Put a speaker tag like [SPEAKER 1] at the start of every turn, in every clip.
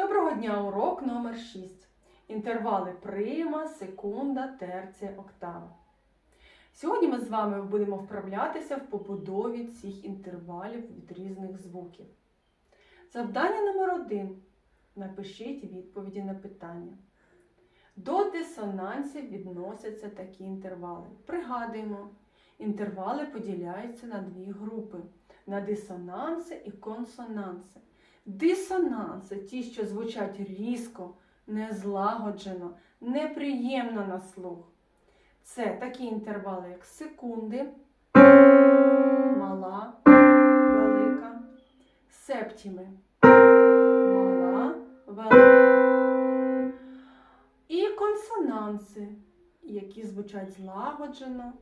[SPEAKER 1] Доброго дня, урок номер 6. Інтервали прима, секунда, терція, октава. Сьогодні ми з вами будемо вправлятися в побудові цих інтервалів від різних звуків. Завдання номер 1. Напишіть відповіді на питання. До дисонансів відносяться такі інтервали. Пригадуємо, інтервали поділяються на дві групи: на дисонанси і консонанси. Дисонанси ті, що звучать різко, незлагоджено, неприємно на слух. Це такі інтервали, як секунди, мала, велика, септіми, мала, велика. І консонанси, які звучать злагоджено,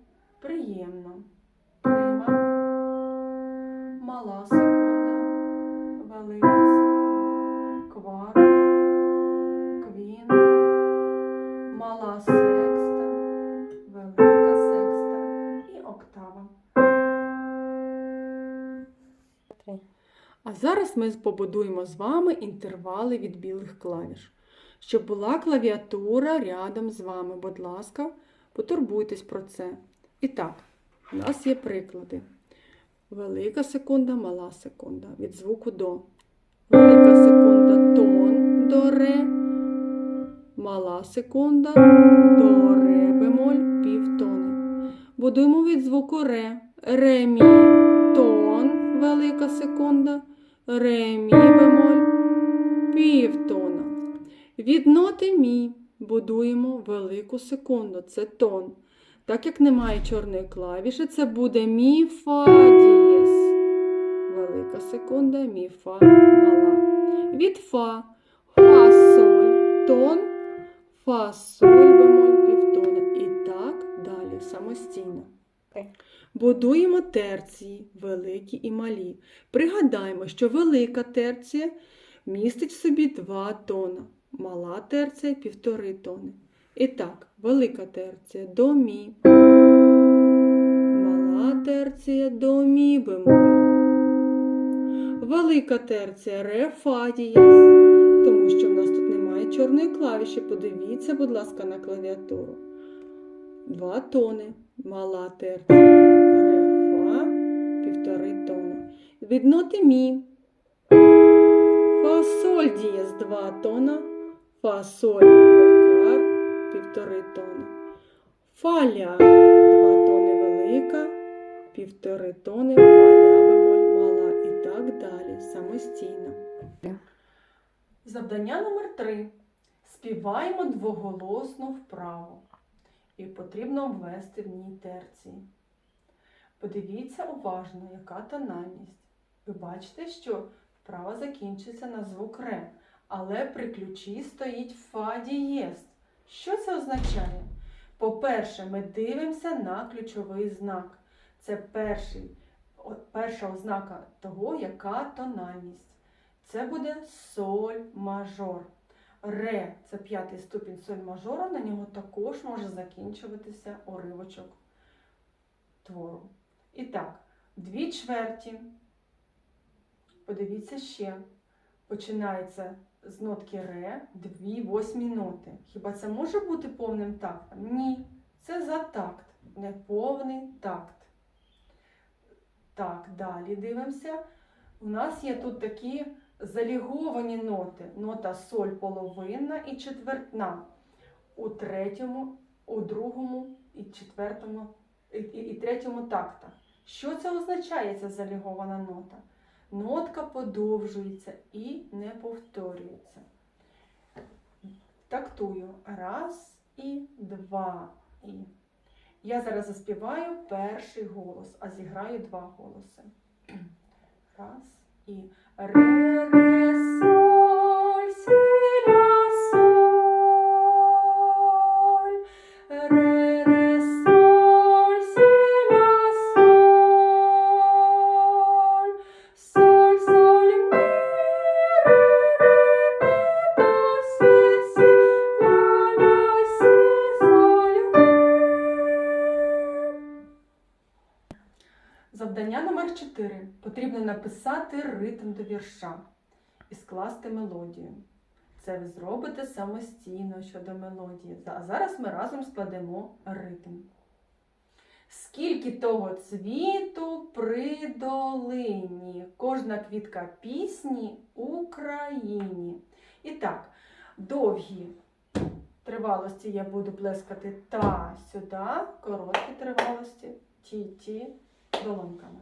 [SPEAKER 1] приємно. Прима, мала секунда, велика секунда, кварта, квінта, мала секста, велика секста і октава. А зараз ми побудуємо з вами інтервали від білих клавіш. Щоб була клавіатура рядом з вами, будь ласка, потурбуйтесь про це. І так, у нас є приклади. Велика секунда, мала секунда. Від звуку до. Велика секунда тон до ре. Мала секунда до ре бемоль півтони. Будуємо від звуку ре. Ре мі тон. Велика секунда. Ре мі бемоль півтона. Від ноти мі будуємо велику секунду. Це тон. Так як немає чорної клавіші, це буде мі фа дієс. Велика секунда, мі фа мала. Від фа фа соль, тон, фа соль бемоль півтона. І так далі самостійно. Будуємо терції, великі і малі. Пригадаємо, що велика терція містить в собі два тона, мала терція півтори тони. І так, велика терція до мі, мала терція до мі бемоль. Велика терція ре фа дієс, тому що в нас тут немає чорної клавіші. Подивіться, будь ласка, на клавіатуру. Два тони. Мала терція ре півтори тони. Від ноти мі. Фа соль дієс два тона. Фа соль півтори тони. Фа ля два тони велика, півтори тони фа ля бемоль мала і так далі самостійно. Завдання номер три. Співаємо двоголосно вправо. І потрібно ввести в ній терції. Подивіться уважно, яка тональність. Ви бачите, що вправа закінчиться на звук ре, але при ключі стоїть фа дієс. Що це означає? По-перше, ми дивимося на ключовий знак. Це перший, перша ознака того, яка тональність. Це буде соль мажор. Ре це п'ятий ступінь соль мажора, на нього також може закінчуватися уривочок твору. І так, дві чверті. Подивіться ще. Починається з нотки ре, дві восьмі ноти. Хіба це може бути повним тактом? Ні. Це за такт, не повний такт. Так, далі дивимося. У нас є тут такі заліговані ноти. Нота соль половинна і четвертна. У третьому, у другому і четвертому і, і, і третьому тактах. Що це означає, ця залігована нота? Нотка подовжується і не повторюється. Тактую. Раз і два. І. Я зараз заспіваю перший голос, а зіграю два голоси. Раз і ре, Завдання номер 4. Потрібно написати ритм до вірша і скласти мелодію. Це ви зробите самостійно щодо мелодії. А зараз ми разом складемо ритм. Скільки того цвіту при долині, кожна квітка пісні Україні. І так, довгі тривалості я буду плескати та сюди, короткі тривалості ті-ті долоньками.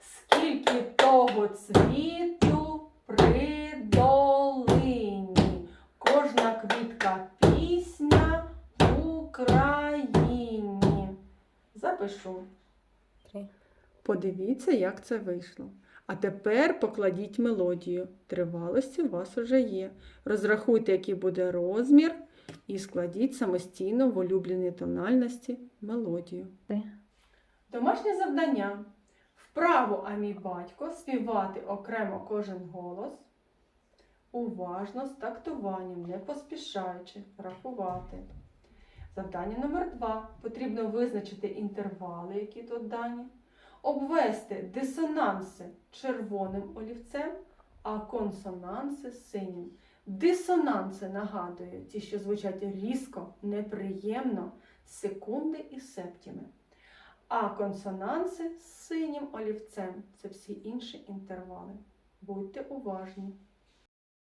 [SPEAKER 1] Скільки того цвіту при долині, кожна квітка пісня Україні. Запишу. Подивіться, як це вийшло. А тепер покладіть мелодію. Тривалості у вас уже є. Розрахуйте, який буде розмір, і складіть самостійно в улюбленій тональності мелодію. Домашнє завдання. Вправо, а мій батько, співати окремо кожен голос. Уважно з тактуванням, не поспішаючи, рахувати. Завдання номер два. Потрібно визначити інтервали, які тут дані. Обвести дисонанси червоним олівцем, а консонанси синім. Дисонанси нагадую, ті, що звучать різко, неприємно, секунди і септіми. А консонанси з синім олівцем це всі інші інтервали. Будьте уважні.